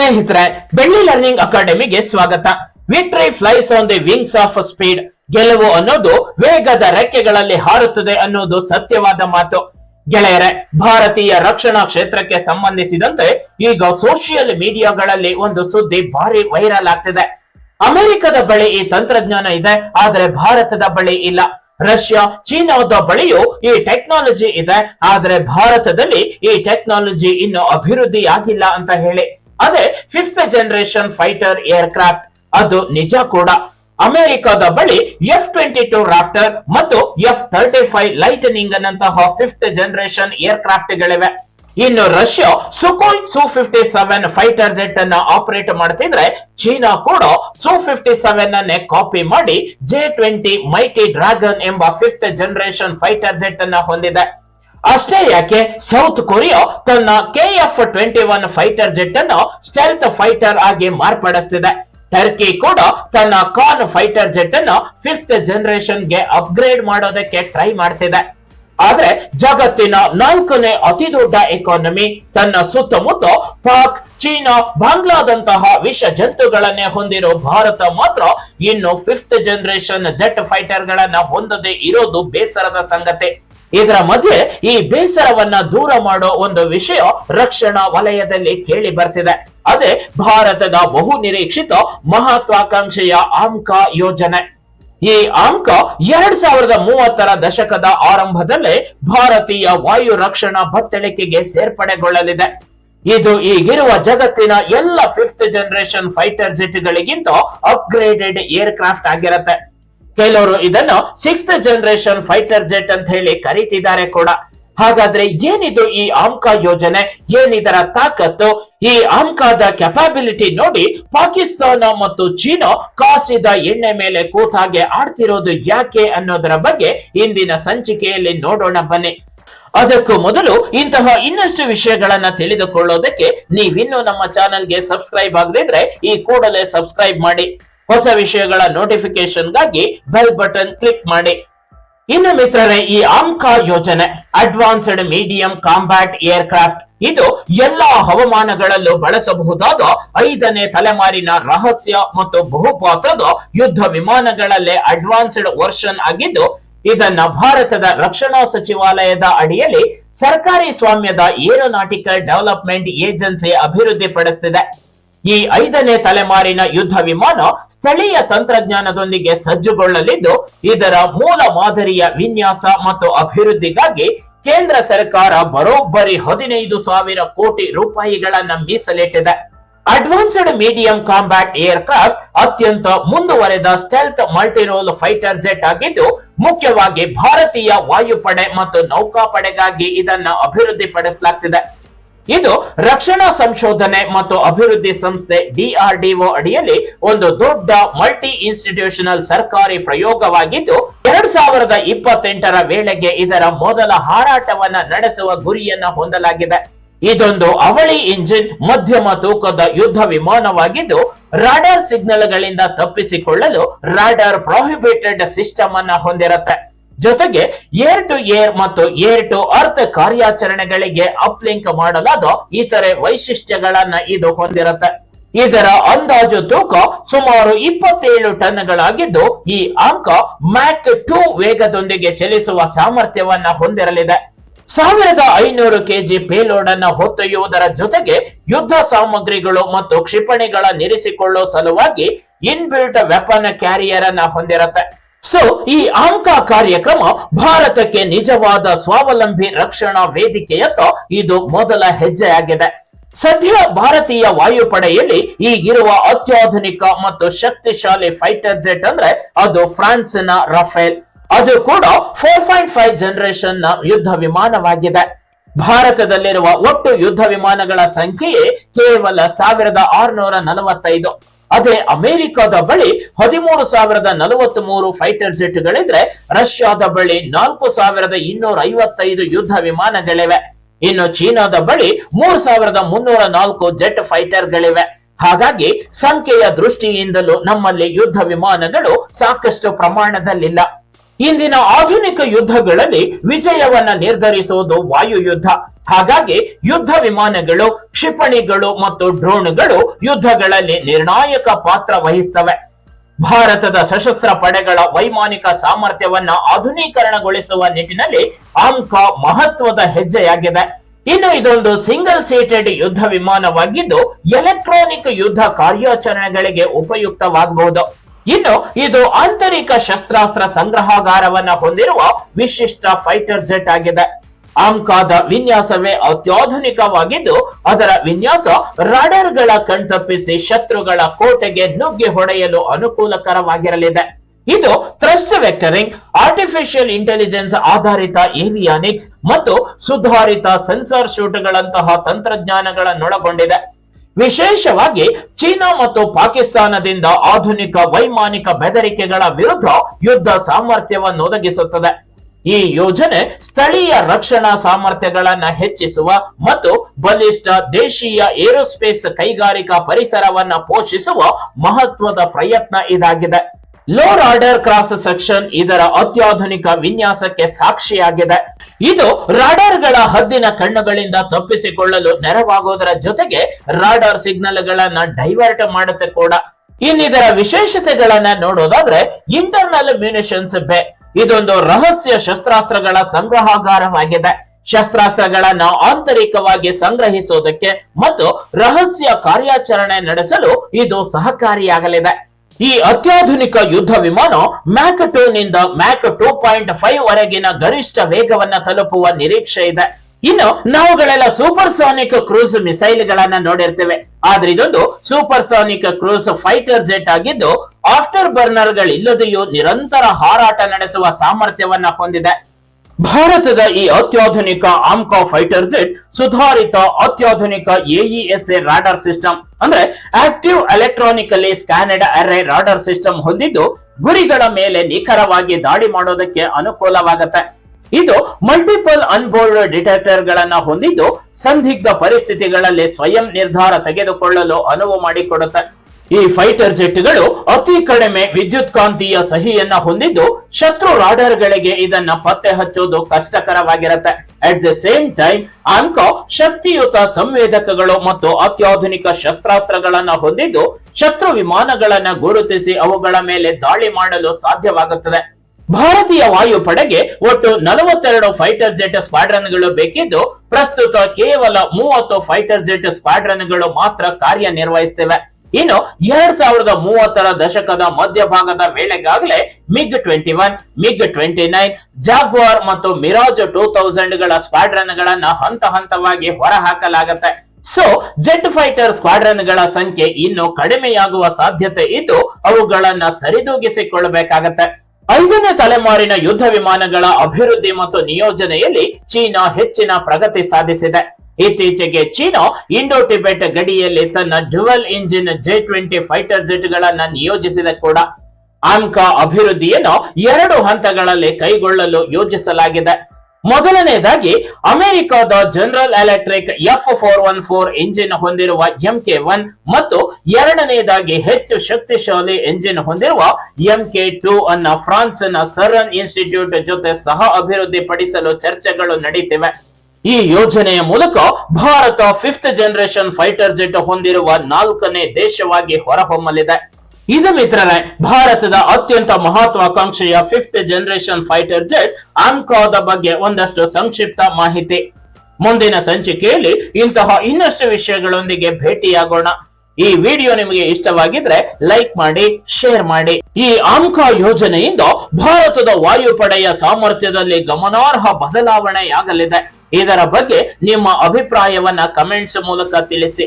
ಸ್ನೇಹಿತರೆ, ಬೆಳ್ಳಿ ಲರ್ನಿಂಗ್ ಅಕಾಡೆಮಿಗೆ ಸ್ವಾಗತ. Victory flies on the wings of speed ಗೆಲುವು ಅನ್ನೋದು ವೇಗದ ರೆಕ್ಕೆಗಳಲ್ಲಿ ಹಾರುತ್ತದೆ ಅನ್ನೋದು ಸತ್ಯವಾದ ಮಾತು. ಗೆಳೆಯರೆ, ಭಾರತೀಯ ರಕ್ಷಣಾ ಕ್ಷೇತ್ರಕ್ಕೆ ಸಂಬಂಧಿಸಿದಂತೆ ಈಗ ಸೋಷಿಯಲ್ ಮೀಡಿಯಾಗಳಲ್ಲಿ ಒಂದು ಸುದ್ದಿ ಭಾರಿ ವೈರಲ್ ಆಗ್ತಿದೆ. ಅಮೆರಿಕದ ಬಳಿ ಈ ತಂತ್ರಜ್ಞಾನ ಇದೆ, ಆದರೆ ಭಾರತದ ಬಳಿ ಇಲ್ಲ. ರಷ್ಯಾ, ಚೀನಾದ ಬಳಿಯೂ ಈ ಟೆಕ್ನಾಲಜಿ ಇದೆ, ಆದರೆ ಭಾರತದಲ್ಲಿ ಈ ಟೆಕ್ನಾಲಜಿ ಇನ್ನು ಅಭಿವೃದ್ಧಿ ಆಗಿಲ್ಲ ಅಂತ ಹೇಳಿ. ಅದೇ ಫಿಫ್ತ್ ಜನರೇಷನ್ ಫೈಟರ್ ಏರ್ಕ್ರಾಫ್ಟ್ ಅದು ನಿಜ ಕೂಡ. ಅಮೆರಿಕದ ಬಳಿ ಎಫ್ ಟ್ವೆಂಟಿ ಟು ರಾಫ್ಟರ್ ಮತ್ತು ಎಫ್ ತರ್ಟಿ ಫೈವ್ ಲೈಟನಿಂಗ್ ಅನ್ನಂತಹ ಫಿಫ್ತ್ ಜನರೇಷನ್ ಏರ್ಕ್ರಾಫ್ಟ್ ಗಳಿವೆ. ಇನ್ನು Russia Sukhoi Su fifty seven fighter jet ಅನ್ನ ಆಪರೇಟ್ ಮಾಡ್ತಿದ್ರೆ ಚೀನಾ ಕೂಡ ಸು ಫಿಫ್ಟಿ ಸೆವೆನ್ ಅನ್ನೇ ಕಾಪಿ ಮಾಡಿ ಜೆ ಟ್ವೆಂಟಿ ಮೈಟಿ ಡ್ರಾಗನ್ ಎಂಬ ಫಿಫ್ತ್ ಜನರೇಷನ್ ಫೈಟರ್ ಜೆಟ್ ಅನ್ನ ಹೊಂದಿದೆ. ಅಷ್ಟೇ ಯಾಕೆ? ಸೌತ್ ಕೊರಿಯಾ ತನ್ನ K F twenty one fighter jet ಅನ್ನು ಸ್ಟೆಲ್ತ್ ಫೈಟರ್ ಆಗಿ ಮಾರ್ಪಡಿಸ್ತಿದೆ. ಟರ್ಕಿ ಕೂಡ ತನ್ನ ಕಾನ್ ಫೈಟರ್ ಜೆಟ್ ಅನ್ನು ಫಿಫ್ತ್ ಜನರೇಷನ್ಗೆ ಅಪ್ಗ್ರೇಡ್ ಮಾಡೋದಕ್ಕೆ ಟ್ರೈ ಮಾಡ್ತಿದೆ. ಆದ್ರೆ ಜಗತ್ತಿನ ನಾಲ್ಕನೇ ಅತಿ ದೊಡ್ಡ ಎಕಾನಮಿ ತನ್ನ ಸುತ್ತಮುತ್ತ ಪಾಕ್, ಚೀನಾ, ಬಾಂಗ್ಲಾದಂತಹ ವಿಷ ಜಂತುಗಳನ್ನೇ ಹೊಂದಿರೋ ಭಾರತ ಮಾತ್ರ ಇನ್ನು ಫಿಫ್ತ್ ಜನರೇಷನ್ ಜೆಟ್ ಫೈಟರ್ ಗಳನ್ನ ಹೊಂದದೆ ಇರೋದು ಬೇಸರದ ಸಂಗತಿ. ಇದರ ಮಧ್ಯೆ ಈ ಬೇಸರವನ್ನ ದೂರ ಮಾಡೋ ಒಂದು ವಿಷಯ ರಕ್ಷಣಾ ವಲಯದಲ್ಲಿ ಕೇಳಿ ಬರ್ತಿದೆ. ಅದೇ ಭಾರತದ ಬಹು ನಿರೀಕ್ಷಿತ ಮಹತ್ವಾಕಾಂಕ್ಷೆಯ ಆಮ್ಕ ಯೋಜನೆ. ಈ ಅಂಕ ಎರಡ್ ಸಾವಿರದ ಮೂವತ್ತರ ದಶಕದ ಆರಂಭದಲ್ಲೇ ಭಾರತೀಯ ವಾಯು ರಕ್ಷಣಾ ಬತ್ತಳಿಕೆಗೆ ಸೇರ್ಪಡೆಗೊಳ್ಳಲಿದೆ. ಇದು ಈಗಿರುವ ಜಗತ್ತಿನ ಎಲ್ಲ ಫಿಫ್ತ್ ಜನರೇಷನ್ ಫೈಟರ್ ಜೆಟ್ಗಳಿಗಿಂತ ಅಪ್ಗ್ರೇಡೆಡ್ ಏರ್ಕ್ರಾಫ್ಟ್ ಆಗಿರತ್ತೆ. ಕೆಲವರು ಇದನ್ನು ಸಿಕ್ಸ್ತ್ ಜನರೇಷನ್ ಫೈಟರ್ ಜೆಟ್ ಅಂತ ಹೇಳಿ ಕರೀತಿದ್ದಾರೆ ಕೂಡ. ಹಾಗಾದ್ರೆ ಏನಿದು ಈ ಆಮ್ಕ ಯೋಜನೆ? ಏನಿದರ ತಾಕತ್ತು? ಈ ಆಮ್ಕಾದ ಕೆಪಾಬಿಲಿಟಿ ನೋಡಿ ಪಾಕಿಸ್ತಾನ ಮತ್ತು ಚೀನಾ ಕಾಸಿದ ಎಣ್ಣೆ ಮೇಲೆ ಕೂತಾಗೆ ಆಡ್ತಿರೋದು ಯಾಕೆ ಅನ್ನೋದರ ಬಗ್ಗೆ ಇಂದಿನ ಸಂಚಿಕೆಯಲ್ಲಿ ನೋಡೋಣ ಬನ್ನಿ. ಅದಕ್ಕೂ ಮೊದಲು ಇಂತಹ ಇನ್ನಷ್ಟು ವಿಷಯಗಳನ್ನ ತಿಳಿದುಕೊಳ್ಳೋದಕ್ಕೆ ನೀವಿನ್ನೂ ನಮ್ಮ ಚಾನೆಲ್ಗೆ ಸಬ್ಸ್ಕ್ರೈಬ್ ಆಗದಿದ್ರೆ ಈ ಕೂಡಲೇ ಸಬ್ಸ್ಕ್ರೈಬ್ ಮಾಡಿ. ಹೊಸ ವಿಷಯಗಳ ನೋಟಿಫಿಕೇಶನ್ಗಾಗಿ ಬೆಲ್ ಬಟನ್ ಕ್ಲಿಕ್ ಮಾಡಿ. ಇನ್ನು ಮಿತ್ರರೇ, ಈ ಆಮ್ಕಾ ಯೋಜನೆ ಅಡ್ವಾನ್ಸ್ಡ್ ಮೀಡಿಯಂ ಕಾಂಬ್ಯಾಟ್ ಏರ್ಕ್ರಾಫ್ಟ್ ಇದು ಎಲ್ಲಾ ಹವಾಮಾನಗಳಲ್ಲೂ ಬಳಸಬಹುದಾದ ಐದನೇ ತಲೆಮಾರಿನ ರಹಸ್ಯ ಮತ್ತು ಬಹುಪಾತ್ರದ ಯುದ್ಧ ವಿಮಾನಗಳಲ್ಲೇ ಅಡ್ವಾನ್ಸ್ಡ್ ವರ್ಷನ್ ಆಗಿದ್ದು, ಇದನ್ನ ಭಾರತದ ರಕ್ಷಣಾ ಸಚಿವಾಲಯದ ಅಡಿಯಲ್ಲಿ ಸರ್ಕಾರಿ ಸ್ವಾಮ್ಯದ ಏರೋನಾಟಿಕಲ್ ಡೆವಲಪ್ಮೆಂಟ್ ಏಜೆನ್ಸಿ ಅಭಿವೃದ್ಧಿಪಡಿಸುತ್ತಿದೆ ಈ ಐದನೇ ತಲೆಮಾರಿನ ಯುದ್ಧ ವಿಮಾನ ಸ್ಥಳೀಯ ತಂತ್ರಜ್ಞಾನದೊಂದಿಗೆ ಸಜ್ಜುಗೊಳ್ಳಲಿದ್ದು, ಇದರ ಮೂಲ ಮಾದರಿಯ ವಿನ್ಯಾಸ ಮತ್ತು ಅಭಿವೃದ್ಧಿಗಾಗಿ ಕೇಂದ್ರ ಸರ್ಕಾರ ಬರೋಬ್ಬರಿ ಹದಿನೈದು ಸಾವಿರ ಕೋಟಿ ರೂಪಾಯಿಗಳನ್ನ ಮೀಸಲಿಟ್ಟಿದೆ. ಅಡ್ವಾನ್ಸ್ಡ್ ಮೀಡಿಯಂ ಕಾಂಬ್ಯಾಟ್ ಏರ್ಕ್ರಾಫ್ಟ್ ಅತ್ಯಂತ ಮುಂದುವರೆದ ಸ್ಟೆಲ್ತ್ ಮಲ್ಟಿರೋಲ್ ಫೈಟರ್ ಜೆಟ್ ಆಗಿದ್ದು, ಮುಖ್ಯವಾಗಿ ಭಾರತೀಯ ವಾಯುಪಡೆ ಮತ್ತು ನೌಕಾಪಡೆಗಾಗಿ ಇದನ್ನ ಅಭಿವೃದ್ಧಿಪಡಿಸಲಾಗ್ತಿದೆ. ಇದು ರಕ್ಷಣಾ ಸಂಶೋಧನೆ ಮತ್ತು ಅಭಿವೃದ್ಧಿ ಸಂಸ್ಥೆ ಡಿಆರ್ಡಿಒ ಅಡಿಯಲ್ಲಿ ಒಂದು ದೊಡ್ಡ ಮಲ್ಟಿ ಇನ್ಸ್ಟಿಟ್ಯೂಷನಲ್ ಸರ್ಕಾರಿ ಪ್ರಯೋಗವಾಗಿದ್ದು, ಎರಡ್ ಸಾವಿರದ ಇಪ್ಪತ್ತೆಂಟರ ವೇಳೆಗೆ ಇದರ ಮೊದಲ ಹಾರಾಟವನ್ನ ನಡೆಸುವ ಗುರಿಯನ್ನ ಹೊಂದಲಾಗಿದೆ. ಇದೊಂದು ಅವಳಿ ಇಂಜಿನ್ ಮಧ್ಯಮ ತೂಕದ ಯುದ್ಧ ವಿಮಾನವಾಗಿದ್ದು, ರಾಡಾರ್ ಸಿಗ್ನಲ್ಗಳಿಂದ ತಪ್ಪಿಸಿಕೊಳ್ಳಲು ರಾಡಾರ್ ಪ್ರೊಹಿಬಿಟೆಡ್ ಸಿಸ್ಟಮ್ ಅನ್ನ ಹೊಂದಿರುತ್ತೆ. ಜೊತೆಗೆ ಏರ್ ಟು ಏರ್ ಮತ್ತು ಏರ್ ಟು ಅರ್ಥ ಕಾರ್ಯಾಚರಣೆಗಳಿಗೆ ಅಪ್ಲಿಂಕ್ ಮಾಡಲಾದ ಇತರೆ ವೈಶಿಷ್ಟ್ಯಗಳನ್ನ ಇದು ಹೊಂದಿರುತ್ತೆ. ಇದರ ಅಂದಾಜು ತೂಕ ಸುಮಾರು ಇಪ್ಪತ್ತೇಳು ಟನ್ಗಳಾಗಿದ್ದು, ಈ ಅಂಕ ಮ್ಯಾಕ್ ಟೂ ವೇಗದೊಂದಿಗೆ ಚಲಿಸುವ ಸಾಮರ್ಥ್ಯವನ್ನ ಹೊಂದಿರಲಿದೆ. ಸಾವಿರದ ಐನೂರು ಕೆಜಿ ಪೇಲೋಡ್ ಅನ್ನ ಹೊತ್ತೊಯ್ಯುವುದರ ಜೊತೆಗೆ ಯುದ್ಧ ಸಾಮಗ್ರಿಗಳು ಮತ್ತು ಕ್ಷಿಪಣಿಗಳ ನಿರಿಸಿಕೊಳ್ಳುವ ಸಲುವಾಗಿ ಇನ್ಬಿಲ್ಟ್ ವೆಪನ್ ಕ್ಯಾರಿಯರ್ ಅನ್ನ ಹೊಂದಿರುತ್ತೆ. ಸೊ ಈ ಅಂಕ ಕಾರ್ಯಕ್ರಮ ಭಾರತಕ್ಕೆ ನಿಜವಾದ ಸ್ವಾವಲಂಬಿ ರಕ್ಷಣಾ ವೇದಿಕೆಯತ್ತ ಇದು ಮೊದಲ ಹೆಜ್ಜೆಯಾಗಿದೆ. ಸದ್ಯ ಭಾರತೀಯ ವಾಯುಪಡೆಯಲ್ಲಿ ಈಗಿರುವ ಅತ್ಯಾಧುನಿಕ ಮತ್ತು ಶಕ್ತಿಶಾಲಿ ಫೈಟರ್ ಜೆಟ್ ಅಂದ್ರೆ ಅದು ಫ್ರಾನ್ಸ್ನ ರಫೇಲ್. ಅದು ಕೂಡ ಫೋರ್ ಪಾಯಿಂಟ್ ಫೈವ್ ಜನರೇಷನ್ನ ಯುದ್ಧ ವಿಮಾನವಾಗಿದೆ. ಭಾರತದಲ್ಲಿರುವ ಒಟ್ಟು ಯುದ್ಧ ವಿಮಾನಗಳ ಸಂಖ್ಯೆಯೇ ಕೇವಲ ಸಾವಿರದ ಆರುನೂರ ನಲವತ್ತೈದು. ಅದೇ ಅಮೆರಿಕದ ಬಳಿ ಹದಿಮೂರು ಸಾವಿರದ ನಲವತ್ತ್ ಮೂರು ಫೈಟರ್ ಜೆಟ್ಗಳಿದ್ರೆ ರಷ್ಯಾದ ಬಳಿ ನಾಲ್ಕು ಸಾವಿರದ ಇನ್ನೂರ ಐವತ್ತೈದು ಯುದ್ಧ ವಿಮಾನಗಳಿವೆ. ಇನ್ನು ಚೀನಾದ ಬಳಿ ಮೂರ್ ಸಾವಿರದ ಮುನ್ನೂರ ನಾಲ್ಕು ಜೆಟ್ ಫೈಟರ್ಗಳಿವೆ ಹಾಗಾಗಿ ಸಂಖ್ಯೆಯ ದೃಷ್ಟಿಯಿಂದಲೂ ನಮ್ಮಲ್ಲಿ ಯುದ್ಧ ವಿಮಾನಗಳು ಸಾಕಷ್ಟು ಪ್ರಮಾಣದಲ್ಲಿಲ್ಲ. ಇಂದಿನ ಆಧುನಿಕ ಯುದ್ಧಗಳಲ್ಲಿ ವಿಜಯವನ್ನ ನಿರ್ಧರಿಸುವುದು ವಾಯು ಯುದ್ಧ ಹಾಗಾಗಿ ಯುದ್ಧ ವಿಮಾನಗಳು, ಕ್ಷಿಪಣಿಗಳು ಮತ್ತು ಡ್ರೋನ್ಗಳು ಯುದ್ಧಗಳಲ್ಲಿ ನಿರ್ಣಾಯಕ ಪಾತ್ರ ವಹಿಸ್ತವೆ. ಭಾರತದ ಸಶಸ್ತ್ರ ಪಡೆಗಳ ವೈಮಾನಿಕ ಸಾಮರ್ಥ್ಯವನ್ನ ಆಧುನೀಕರಣಗೊಳಿಸುವ ನಿಟ್ಟಿನಲ್ಲಿ ಅಂಕ ಮಹತ್ವದ ಹೆಜ್ಜೆಯಾಗಿದೆ. ಇನ್ನು ಇದೊಂದು ಸಿಂಗಲ್ ಸೀಟೆಡ್ ಯುದ್ಧ ವಿಮಾನವಾಗಿದ್ದು ಎಲೆಕ್ಟ್ರಾನಿಕ್ ಯುದ್ಧ ಕಾರ್ಯಾಚರಣೆಗಳಿಗೆ ಉಪಯುಕ್ತವಾಗಬಹುದು. ಇನ್ನು ಇದು ಆಂತರಿಕ ಶಸ್ತ್ರಾಸ್ತ್ರ ಸಂಗ್ರಹಾಗಾರವನ್ನ ಹೊಂದಿರುವ ವಿಶಿಷ್ಟ ಫೈಟರ್ ಜೆಟ್ ಆಗಿದೆ. ಆಮ್ಕಾದ ವಿನ್ಯಾಸವೇ ಅತ್ಯಾಧುನಿಕವಾಗಿದ್ದು ಅದರ ವಿನ್ಯಾಸ ರಾಡರ್ಗಳ ಕಣ್ತಪ್ಪಿಸಿ ಶತ್ರುಗಳ ಕೋಟೆಗೆ ನುಗ್ಗಿ ಹೊಡೆಯಲು ಅನುಕೂಲಕರವಾಗಿರಲಿದೆ. ಇದು ಥ್ರಸ್ಟ್ ವೆಕ್ಟರಿಂಗ್, ಆರ್ಟಿಫಿಷಿಯಲ್ ಇಂಟೆಲಿಜೆನ್ಸ್ ಆಧಾರಿತ ಏವಿಯಾನಿಕ್ಸ್ ಮತ್ತು ಸುಧಾರಿತ ಸೆನ್ಸಾರ್ ಶೂಟ್ಗಳಂತಹ ತಂತ್ರಜ್ಞಾನಗಳನ್ನೊಳಗೊಂಡಿದೆ. ವಿಶೇಷವಾಗಿ ಚೀನಾ ಮತ್ತು ಪಾಕಿಸ್ತಾನದಿಂದ ಆಧುನಿಕ ವೈಮಾನಿಕ ಬೆದರಿಕೆಗಳ ವಿರುದ್ಧ ಯುದ್ಧ ಸಾಮರ್ಥ್ಯವನ್ನು ಒದಗಿಸುತ್ತದೆ. ಈ ಯೋಜನೆ ಸ್ಥಳೀಯ ರಕ್ಷಣಾ ಸಾಮರ್ಥ್ಯಗಳನ್ನು ಹೆಚ್ಚಿಸುವ ಮತ್ತು ಬಲಿಷ್ಠ ದೇಶೀಯ ಏರೋಸ್ಪೇಸ್ ಕೈಗಾರಿಕಾ ಪರಿಸರವನ್ನು ಪೋಷಿಸುವ ಮಹತ್ವದ ಪ್ರಯತ್ನ ಇದಾಗಿದೆ. ಲೋರ್ ಆರ್ಡರ್ ಕ್ರಾಸ್ ಸೆಕ್ಷನ್ ಇದರ ಅತ್ಯಾಧುನಿಕ ವಿನ್ಯಾಸಕ್ಕೆ ಸಾಕ್ಷಿಯಾಗಿದೆ. ಇದು ರಾಡಾರ್ಗಳ ಹದ್ದಿನ ಕಣ್ಣುಗಳಿಂದ ತಪ್ಪಿಸಿಕೊಳ್ಳಲು ನೆರವಾಗುವುದರ ಜೊತೆಗೆ ರಾಡಾರ್ ಸಿಗ್ನಲ್ಗಳನ್ನ ಡೈವರ್ಟ್ ಮಾಡುತ್ತೆ ಕೂಡ. ಇನ್ನಿದರ ವಿಶೇಷತೆಗಳನ್ನ ನೋಡೋದಾದ್ರೆ ಇಂಟರ್ನಲ್ ಮ್ಯೂನಿಷನ್ಸ್ ಬೇ. ಇದೊಂದು ರಹಸ್ಯ ಶಸ್ತ್ರಾಸ್ತ್ರಗಳ ಸಂಗ್ರಹಾಗಾರವಾಗಿದೆ. ಶಸ್ತ್ರಾಸ್ತ್ರಗಳನ್ನ ಆಂತರಿಕವಾಗಿ ಸಂಗ್ರಹಿಸುವುದಕ್ಕೆ ಮತ್ತು ರಹಸ್ಯ ಕಾರ್ಯಾಚರಣೆ ನಡೆಸಲು ಇದು ಸಹಕಾರಿಯಾಗಲಿದೆ. ಈ ಅತ್ಯಾಧುನಿಕ ಯುದ್ಧ ವಿಮಾನ ಮ್ಯಾಕ್ ಟೂ ನಿಂದ ಮ್ಯಾಕ್ ಟೂ ಪಾಯಿಂಟ್ ಫೈವ್ ವರೆಗಿನ ಗರಿಷ್ಠ ವೇಗವನ್ನ ತಲುಪುವ ನಿರೀಕ್ಷೆ ಇದೆ. ಇನ್ನು ನಾವುಗಳೆಲ್ಲ ಸೂಪರ್ ಸೋನಿಕ್ ಕ್ರೂಸ್ ಮಿಸೈಲ್ ಗಳನ್ನ ನೋಡಿರ್ತೇವೆ. ಆದ್ರೆ ಇದೊಂದು supersonic cruise fighter jet ಆಗಿದ್ದು ಆಫ್ಟರ್ ಬರ್ನರ್ ಗಳಿಲ್ಲದೆಯೂ ನಿರಂತರ ಹಾರಾಟ ನಡೆಸುವ ಸಾಮರ್ಥ್ಯವನ್ನ ಹೊಂದಿದೆ. ಭಾರತದ ಈ ಅತ್ಯಾಧುನಿಕ ಆಮ್ಕಾ ಫೈಟರ್ ಜೆಟ್ ಸುಧಾರಿತ ಅತ್ಯಾಧುನಿಕ ಎಇಎಸ್ಎ ರಾಡಾರ್ ಸಿಸ್ಟಮ್ ಅಂದ್ರೆ active electronically scanned array radar system ಹೊಂದಿದ್ದು ಗುರಿಗಳ ಮೇಲೆ ನಿಖರವಾಗಿ ದಾಳಿ ಮಾಡೋದಕ್ಕೆ ಅನುಕೂಲವಾಗುತ್ತೆ. ಇದು ಮಲ್ಟಿಪಲ್ ಅನ್ಬೋರ್ಡ್ ಡಿಟೆಕ್ಟರ್ ಗಳನ್ನ ಹೊಂದಿದ್ದು ಸಂದಿಗ್ಧ ಪರಿಸ್ಥಿತಿಗಳಲ್ಲಿ ಸ್ವಯಂ ನಿರ್ಧಾರ ತೆಗೆದುಕೊಳ್ಳಲು ಅನುವು ಮಾಡಿಕೊಡುತ್ತೆ. ಈ ಫೈಟರ್ ಜೆಟ್ಗಳು ಅತಿ ಕಡಿಮೆ ವಿದ್ಯುತ್ ಕಾಂತೀಯ ಸಹಿಯನ್ನ ಹೊಂದಿದ್ದು ಶತ್ರು ರಾಡರ್ಗಳಿಗೆ ಇದನ್ನ ಪತ್ತೆ ಹಚ್ಚೋದು ಕಷ್ಟಕರವಾಗಿರುತ್ತೆ. ಅಟ್ ದ ಸೇಮ್ ಟೈಮ್ ಆನ್ಕೋ ಶಕ್ತಿಯುತ ಸಂವೇದಕಗಳು ಮತ್ತು ಅತ್ಯಾಧುನಿಕ ಶಸ್ತ್ರಾಸ್ತ್ರಗಳನ್ನ ಹೊಂದಿದ್ದು ಶತ್ರು ವಿಮಾನಗಳನ್ನ ಗುರುತಿಸಿ ಅವುಗಳ ಮೇಲೆ ದಾಳಿ ಮಾಡಲು ಸಾಧ್ಯವಾಗುತ್ತದೆ. ಭಾರತೀಯ ವಾಯುಪಡೆಗೆ ಒಟ್ಟು ನಲವತ್ತೆರಡು ಫೈಟರ್ ಜೆಟ್ ಸ್ಕ್ವಾಡ್ರನ್ಗಳು ಬೇಕಿದ್ದು ಪ್ರಸ್ತುತ ಕೇವಲ ಮೂವತ್ತು ಫೈಟರ್ ಜೆಟ್ ಸ್ಕ್ವಾಡ್ರನ್ಗಳು ಮಾತ್ರ ಕಾರ್ಯನಿರ್ವಹಿಸುತ್ತಿವೆ ಇನ್ನು ಎರಡ್ ಸಾವಿರದ ಮೂವತ್ತರ ದಶಕದ ಮಧ್ಯಭಾಗದ ವೇಳೆಗಾಗಲೇ MiG twenty one, MiG twenty nine, Jaguar ಮತ್ತು ಮಿರಾಜ್ ಟೂ ತೌಸಂಡ್ಗಳ ಸ್ಕ್ವಾಡ್ರನ್ ಗಳನ್ನ ಹಂತ ಹಂತವಾಗಿ ಹೊರಹಾಕಲಾಗತ್ತೆ. ಸೊ ಜೆಟ್ ಫೈಟರ್ ಸ್ಕ್ವಾಡ್ರನ್ಗಳ ಸಂಖ್ಯೆ ಇನ್ನು ಕಡಿಮೆಯಾಗುವ ಸಾಧ್ಯತೆ ಇದ್ದು ಅವುಗಳನ್ನ ಸರಿದೂಗಿಸಿಕೊಳ್ಳಬೇಕಾಗತ್ತೆ. ಐದನೇ ತಲೆಮಾರಿನ ಯುದ್ಧ ವಿಮಾನಗಳ ಅಭಿವೃದ್ಧಿ ಮತ್ತು ನಿಯೋಜನೆಯಲ್ಲಿ ಚೀನಾ ಹೆಚ್ಚಿನ ಪ್ರಗತಿ ಸಾಧಿಸಿದೆ. ಇತ್ತೀಚೆಗೆ ಚೀನಾ ಇಂಡೋ ಟಿಬೆಟ್ ಗಡಿಯಲ್ಲಿ ತನ್ನ dual engine J twenty fighter jet ಗಳನ್ನ ನಿಯೋಜಿಸಿದ ಕೂಡ ಆಮ್ಕಾ ಅಭಿವೃದ್ಧಿಯನ್ನು ಎರಡು ಹಂತಗಳಲ್ಲಿ ಕೈಗೊಳ್ಳಲು ಯೋಜಿಸಲಾಗಿದೆ. ಮೊದಲನೇದಾಗಿ, ಅಮೆರಿಕದ General Electric F four one four engine ಹೊಂದಿರುವ ಎಂ ಕೆ ಒನ್ ಮತ್ತು ಎರಡನೇದಾಗಿ ಹೆಚ್ಚು ಶಕ್ತಿಶಾಲಿ ಎಂಜಿನ್ ಹೊಂದಿರುವ ಎಂ ಕೆ ಟೂ ಅನ್ನ ಫ್ರಾನ್ಸ್ನ ಸರ್ರನ್ ಇನ್ಸ್ಟಿಟ್ಯೂಟ್ ಜೊತೆ ಸಹ ಅಭಿವೃದ್ಧಿಪಡಿಸಲು ಚರ್ಚೆಗಳು ನಡೀತಿವೆ. ಈ ಯೋಜನೆಯ ಮೂಲಕ Bharat fifth generation fighter jet ಹೊಂದಿರುವ ನಾಲ್ಕನೇ ದೇಶವಾಗಿ ಹೊರಹೊಮ್ಮಲಿದೆ. ಇದು ಮಿತ್ರರೇ, ಭಾರತದ ಅತ್ಯಂತ ಮಹತ್ವಾಕಾಂಕ್ಷೆಯ ಫಿಫ್ತ್ ಜನರೇಷನ್ ಫೈಟರ್ ಜೆಟ್ ಆಮ್ಕಾದ ಬಗ್ಗೆ ಒಂದಷ್ಟು ಸಂಕ್ಷಿಪ್ತ ಮಾಹಿತಿ. ಮುಂದಿನ ಸಂಚಿಕೆಯಲ್ಲಿ ಇಂತಹ ಇನ್ನಷ್ಟು ವಿಷಯಗಳೊಂದಿಗೆ ಭೇಟಿಯಾಗೋಣ. ಈ ವಿಡಿಯೋ ನಿಮಗೆ ಇಷ್ಟವಾಗಿದ್ರೆ ಲೈಕ್ ಮಾಡಿ, ಶೇರ್ ಮಾಡಿ. ಈ ಆಮ್ಕಾ ಯೋಜನೆಯಿಂದ ಭಾರತದ ವಾಯುಪಡೆಯ ಸಾಮರ್ಥ್ಯದಲ್ಲಿ ಗಮನಾರ್ಹ ಬದಲಾವಣೆಯಾಗಲಿದೆ. ಇದರ ಬಗ್ಗೆ ನಿಮ್ಮ ಅಭಿಪ್ರಾಯವನ್ನ ಕಮೆಂಟ್ಸ್ ಮೂಲಕ ತಿಳಿಸಿ.